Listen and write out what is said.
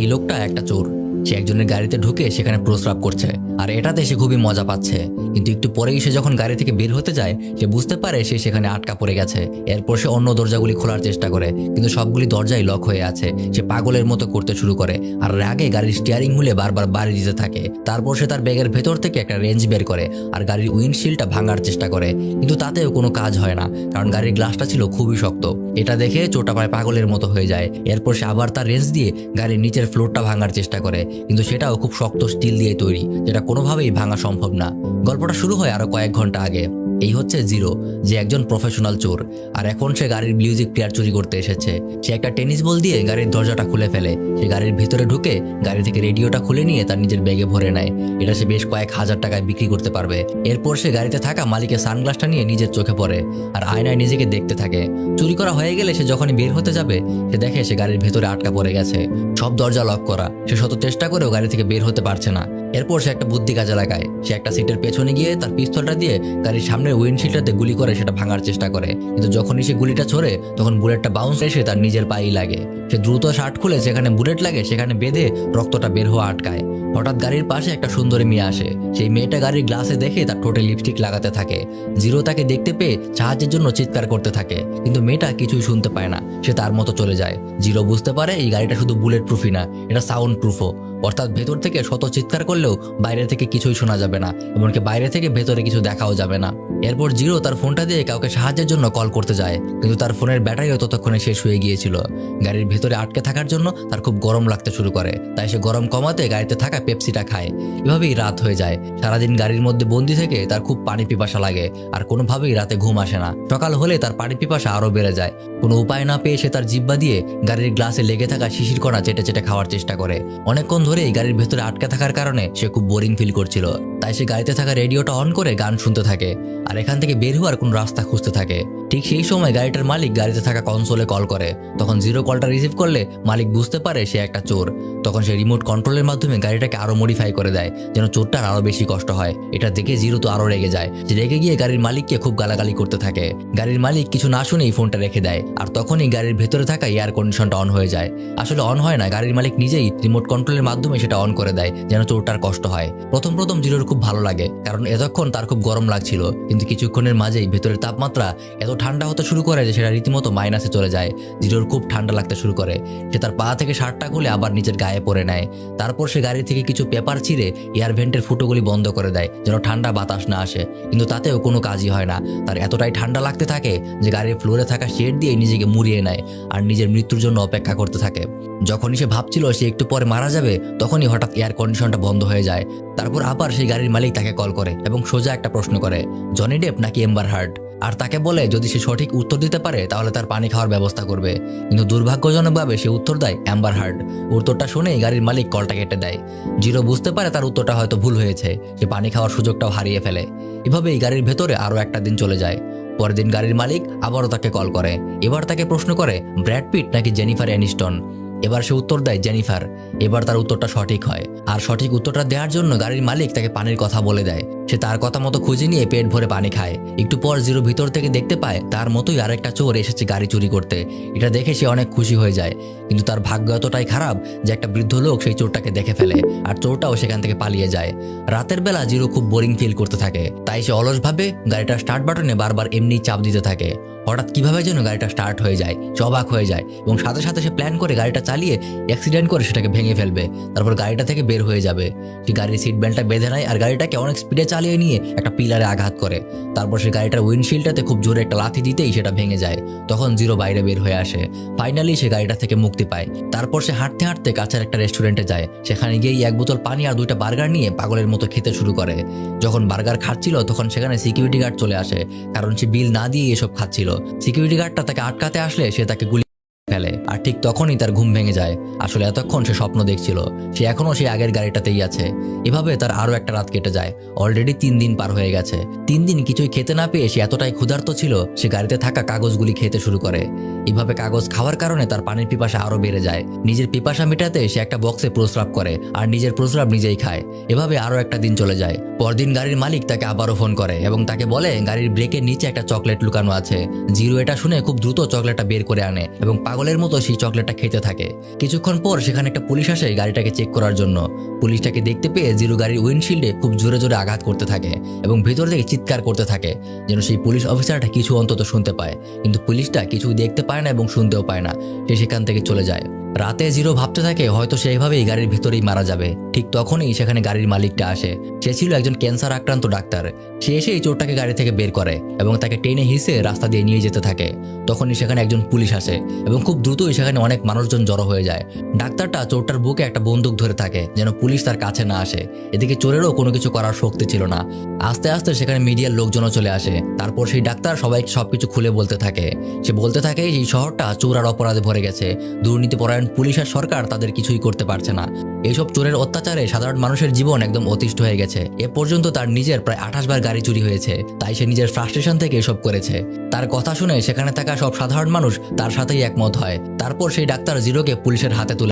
এই লোকটা একটা চোর। সে একজনের গাড়িতে ঢুকে সেখানে প্রস্রাব করছে। আর এটাতে সে খুবই মজা পাচ্ছে। কিন্তু একটু পরেই সে যখন গাড়ি থেকে বের হতে যায়, সে বুঝতে পারে সে সেখানে আটকা পড়ে গেছে। এরপর সে অন্য দরজাগুলি খোলার চেষ্টা করে, কিন্তু সবগুলি দরজাই লক হয়ে আছে। সে পাগলের মতো করতে শুরু করে, আর রাগে গাড়ির স্টিয়ারিং হুলে বারবার বাড়ি দিতে থাকে। তারপর সে তার ব্যাগের ভেতর থেকে একটা রেঞ্জ বের করে, আর গাড়ির উইন্ডশিল্ডটা ভাঙার চেষ্টা করে। কিন্তু তাতেও কোনো কাজ হয় না, কারণ গাড়ির গ্লাসটা ছিল খুবই শক্ত। এটা দেখে চোটা প্রায় পাগলের মতো হয়ে যায়। এরপর সে আবার তার রেঞ্জ দিয়ে গাড়ির নিচের ফ্লোরটা ভাঙার চেষ্টা করে। কিন্তু সেটাও খুব শক্ত স্টিল দিয়ে তৈরি, যেটা কোনোভাবেই ভাঙা সম্ভব না। গল্পটা শুরু হয় আরও কয়েক ঘণ্টা আগে। এই হচ্ছে জিরো যে একজন প্রফেশনাল চোর। আর এখন সে গাড়ির মিউজিক প্লেয়ার চুরি করতে এসেছে। সে একটা টেনিস বল দিয়ে গাড়ির দরজাটা খুলে ফেলে। সে গাড়ির ভিতরে ঢুকে গাড়ি থেকে রেডিওটা খুলে নিয়ে তার নিজের ব্যাগে ভরে নেয়। এটা সে বেশ কয়েক হাজার টাকায় বিক্রি করতে পারবে। এরপর সে গাড়িতে থাকা মালিকের সানগ্লাসটা নিয়ে নিজের চোখে পড়ে আর আয়নায় নিজেকে দেখতে থাকে। চুরি করা হয়ে গেলে সে যখনই বের হতে যাবে, সে দেখে সে গাড়ির ভেতরে আটকা পড়ে গেছে। সব দরজা লক করা। সে শত চেষ্টা করেও গাড়ি থেকে বের হতে পারছে না। এরপর সে একটা বুদ্ধি কাজে লাগায়। সে একটা সিটের পেছনে গিয়ে তার পিস্তলটা দিয়ে গাড়ির সামনে উইন্ডশিল্ডটাতে গুলি করে, সেটা ভাঙার চেষ্টা করে। কিন্তু যখনই সে গুলিটা ছোড়ে, তখন বুলেটটা বাউন্স এসে তার নিজের পায়েই লাগে। সে দ্রুত শার্ট খুলে সেখানে বুলেট লাগে, সেখানে বেঁধে রক্তটা বের হওয়া আটকায়। হঠাৎ গাড়ির পাশে একটা সুন্দরী মেয়ে আসে। সেই মেয়েটা গাড়ির গ্লাসে দেখে তার ঠোঁটে লিপস্টিক লাগাতে থাকে। জিরো তাকে দেখতে পেয়ে সাহায্যের জন্য চিৎকার করতে থাকে। কিন্তু মেয়েটা কিছুই শুনতে পায় না। সে তার মতো চলে যায়। জিরো বুঝতে পারে এই গাড়িটা শুধু বুলেট প্রুফই না, এটা সাউন্ড প্রুফও অর্থাৎ ভেতর থেকে শত চিৎকার করলেও বাইরে থেকে কিছুই শোনা যাবে না, এমনকি বাইরে থেকে ভেতরে কিছু দেখাও যাবে না। এরপর জিরো তার ফোনটা দিয়ে কাউকে সাহায্যের জন্য কল করতে যায়। কিন্তু তার ফোনের ব্যাটারিও ততক্ষণে শেষ হয়ে গিয়েছিল। গাড়ির ভেতরে আটকে থাকার জন্য তার খুব গরম লাগতে শুরু করে। তাই সে গরম কমাতে গাড়িতে থাকা পেপসিটা খায়। এভাবেই রাত হয়ে যায়। সারাদিন গাড়ির মধ্যে বন্দি থেকে তার খুব পানি পিপাসা লাগে। আর কোনোভাবেই রাতে ঘুম আসে না। সকাল হলে তার পানি পিপাসা আরও বেড়ে যায়। কোনো উপায় না পেয়ে সে তার জিব্বা দিয়ে গাড়ির গ্লাসে লেগে থাকা শিশির কণা চেটে চেটে খাওয়ার চেষ্টা করে। অনেকক্ষণ ধরেই গাড়ির ভেতরে আটকে থাকার কারণে সে খুব বোরিং ফিল করছিল। তাই সে গাড়িতে থাকা রেডিওটা অন করে গান শুনতে থাকে। আর এখান থেকে বের হওয়ার কোনো রাস্তা খুঁজতে থাকে। ঠিক সেই সময় গাড়িটার মালিক গাড়িতে থাকা কনসোলে কল করে। তখন জিরো কলটা রিসিভ করলে মালিক বুঝতে পারে সে একটা চোর। তখন সে রিমোট কন্ট্রোলের মাধ্যমে গাড়িটাকে আরও মডিফাই করে দেয়, যেন চোরটার আরও বেশি কষ্ট হয়। এটা দেখে জিরো তো আরও রেগে যায়। যে রেগে গিয়ে গাড়ির মালিককে খুব গালাগালি করতে থাকে। গাড়ির মালিক কিছু না শুনেই ফোনটা রেখে দেয়। আর তখনই গাড়ির ভেতরে থাকা এয়ার কন্ডিশনটা অন হয়ে যায়। আসলে অন হয় না, গাড়ির মালিক নিজেই রিমোট কন্ট্রোলের মাধ্যমে সেটা অন করে দেয়, যেন চোরটার কষ্ট হয়। প্রথম প্রথম জিরোর খুব ভালো লাগে। কারণ এতক্ষণ তার খুব গরম লাগছিল, কিন্তু কিছুক্ষণের মাঝেই ভেতরের তাপমাত্রা এত ঠান্ডা হতে শুরু করে যে সেটা রীতিমতো মাইনাসে চলে যায়, জিরোর খুব ঠান্ডা লাগতে শুরু করে। সে তার পা থেকে শার্টটা খুলে আবার নিজের গায়ে পরে নেয়। তারপর সে গাড়ি থেকে কিছু পেপার ছিঁড়ে এয়ার ভেন্টের ফুটোগুলি বন্ধ করে দেয়, যেন ঠান্ডা বাতাস না আসে। কিন্তু তাতেও কোনো কাজই হয় না। তার এতটাই ঠান্ডা লাগতে থাকে যে গাড়ির ফ্লোরে থাকা শেড দিয়ে নিজেকে মুড়িয়ে নেয়, আর নিজের মৃত্যুর জন্য অপেক্ষা করতে থাকে। যখনই সে ভাবছিল সে একটু পরে মারা যাবে, তখনই হঠাৎ এয়ার কন্ডিশনটা বন্ধ হয়ে যায়। তারপর আবার সেই গাড়ির মালিক তাকে কল করে এবং সোজা একটা প্রশ্ন করে জনি ডেপ নাকি এম্বার হার্ট আর তাকে বলে, যদি সে সঠিক উত্তর দিতে পারে, তাহলে তার পানি খাওয়ার ব্যবস্থা করবে। কিন্তু দুর্ভাগ্যজনকভাবে সে উত্তর দেয় অ্যাম্বার হার্ড উত্তরটা শুনেই গাড়ির মালিক কলটা কেটে দেয়। জিরো বুঝতে পারে তার উত্তরটা হয়তো ভুল হয়েছে। সে পানি খাওয়ার সুযোগটাও হারিয়ে ফেলে। এভাবেই গাড়ির ভেতরে আরও একটা দিন চলে যায়। পরের দিন গাড়ির মালিক আবারও তাকে কল করে। এবার তাকে প্রশ্ন করে ব্র্যাড পিট নাকি জেনিফার অ্যানিস্টন এবার সে উত্তর দেয়, জেনিফার, এবার তার উত্তরটা সঠিক হয়। আর সঠিক উত্তরটা দেওয়ার জন্য গাড়ির মালিক তাকে পানির কথা বলে দেয়। সে তার কথা মতো খুঁজে নিয়ে পেট ভরে পানি খায়। একটু পর জিরো ভিতর থেকে দেখতে পায় তার মতোই আরেকটা চোর এসেছে গাড়ি চুরি করতে। এটা দেখে সে অনেক খুশি হয়ে যায়। কিন্তু তার ভাগ্য এতটাই খারাপ যে একটা বৃদ্ধ লোক সেই চোরটাকে দেখে ফেলে আর চোরটাও সেখান থেকে পালিয়ে যায়। রাতের বেলা জিরো খুব বোরিং ফিল করতে থাকে। তাই সে অলসভাবে গাড়িটা স্টার্ট বাটনে বারবার এমনি চাপ দিতে থাকে। হঠাৎ কীভাবে যেন গাড়িটা স্টার্ট হয়ে যায়, সে অবাক হয়ে যায় এবং সাথে সাথে সে প্ল্যান করে গাড়িটা চালিয়ে অ্যাক্সিডেন্ট করে সেটাকে ভেঙে ফেলবে। তারপর গাড়িটা থেকে বের হয়ে যাবে। সে গাড়ির সিট বেল্টটা বেঁধে নেয় আর গাড়িটাকে অনেক স্পিডে চালিয়ে নিয়ে একটা পিলারে আঘাত করে। তারপর সে গাড়িটার উইন্ডশিল্ডটাতে খুব জোরে একটা লাথি দিতেই সেটা ভেঙে যায়। তখন জিরো বাইরে বের হয়ে আসে। ফাইনালি সে গাড়িটা থেকে মুক্তি পায়। তারপর সে হাঁটতে হাঁটতে কাছের একটা রেস্টুরেন্টে যায়। সেখানে গিয়েই এক বোতল পানি আর দুইটা বার্গার নিয়ে পাগলের মতো খেতে শুরু করে। যখন বার্গার খাচ্ছিল তখন সেখানে সিকিউরিটি গার্ড চলে আসে। কারণ সে বিল না দিয়ে এসব খাচ্ছিল। সিকিউরিটি গার্ডটা তাকে আটকাতে আসলে সে তাকে গুলি ফেলে। আর ঠিক তখনই তার ঘুম ভেঙে যায়। আসলে এতক্ষণ সে স্বপ্ন দেখছিল। সে এখনও সেই আগের গাড়িটাতেই আছে। এভাবে তার আরও একটা রাত কেটে যায়। অলরেডি তিন দিন পার হয়ে গেছে। তিন দিন কিছুই খেতে না পেয়ে সে এতটাই ক্ষুধার্ত ছিল, সে গাড়িতে থাকা কাগজগুলি খেতে শুরু করে। এভাবে কাগজ খাওয়ার কারণে তার পানির পিপাসা আরও বেড়ে যায়। নিজের পিপাসা মেটাতে সে একটা বক্সে প্রস্রাব করে আর নিজের প্রস্রাব নিজেই খায়। এভাবে আরও একটা দিন চলে যায়। পরদিন গাড়ির মালিক তাকে আবারও ফোন করে এবং তাকে বলে, গাড়ির ব্রেকের নিচে একটা চকলেট লুকানো আছে। জিরো এটা শুনে খুব দ্রুত চকলেটটা বের করে আনে এবং পাগল পাগলের মতো সেই চকলেটটা খেতে থাকে। কিছুক্ষণ পর সেখানে একটা পুলিশ আসে গাড়িটাকে চেক করার জন্য। পুলিশটাকে দেখতে পেয়ে জিরু গাড়ির উইন্ডশিল্ডে খুব জোরে জোরে আঘাত করতে থাকে এবং ভেতর থেকে চিৎকার করতে থাকে, যেন সেই পুলিশ অফিসারটা কিছু অন্তত শুনতে পায়। কিন্তু পুলিশটা কিছু দেখতে পায় না এবং শুনতেও পায় না। সে সেখান থেকে চলে যায়। রাতে জিরো ভাবতে থাকে, হয়তো সে এইভাবেই গাড়ির ভিতরেই মারা যাবে। ঠিক তখনই সেখানে গাড়ির মালিকটা আসে। সে ছিল একজন ক্যান্সার আক্রান্ত ডাক্তার। সে এসে এই চোরটাকে গাড়ি থেকে বের করে এবং তাকে টেনে হিসে রাস্তা দিয়ে নিয়ে যেতে থাকে। তখনই সেখানে একজন পুলিশ আসে এবং খুব দ্রুতই সেখানে অনেক মানুষজন জড়ো হয়ে যায়। ডাক্তারটা চোরটার বুকে একটা বন্দুক ধরে থাকে যেন পুলিশ তার কাছে না আসে। এদিকে চোরেরও কোনো কিছু করার শক্তি ছিল না। আস্তে আস্তে সেখানে মিডিয়ার লোকজনও চলে আসে। তারপর সেই ডাক্তার সবাইকে সবকিছু খুলে বলতে থাকে। সে বলতে থাকে, এই শহরটা চোর আর অপরাধে ভরে গেছে। দুর্নীতিপরায়ণ পুলিশ আর সরকার তাদের কিছুই করতে পারছে না। এইসব চোরের অত্যাচারে সাধারণ মানুষের জীবন একদম অতিষ্ঠ হয়ে গেছে। এ পর্যন্ত তার নিজের প্রায় আঠাশ বার গাড়ি চুরি হয়েছে। তাই সে নিজের ফ্রাস্ট্রেশন থেকে এসব করেছে। তার কথা শুনে সেখানে থাকা সব সাধারণ মানুষ তার সাথেই একমত হয়। তারপর সেই ডাক্তার জিরোকে পুলিশের হাতে তুলে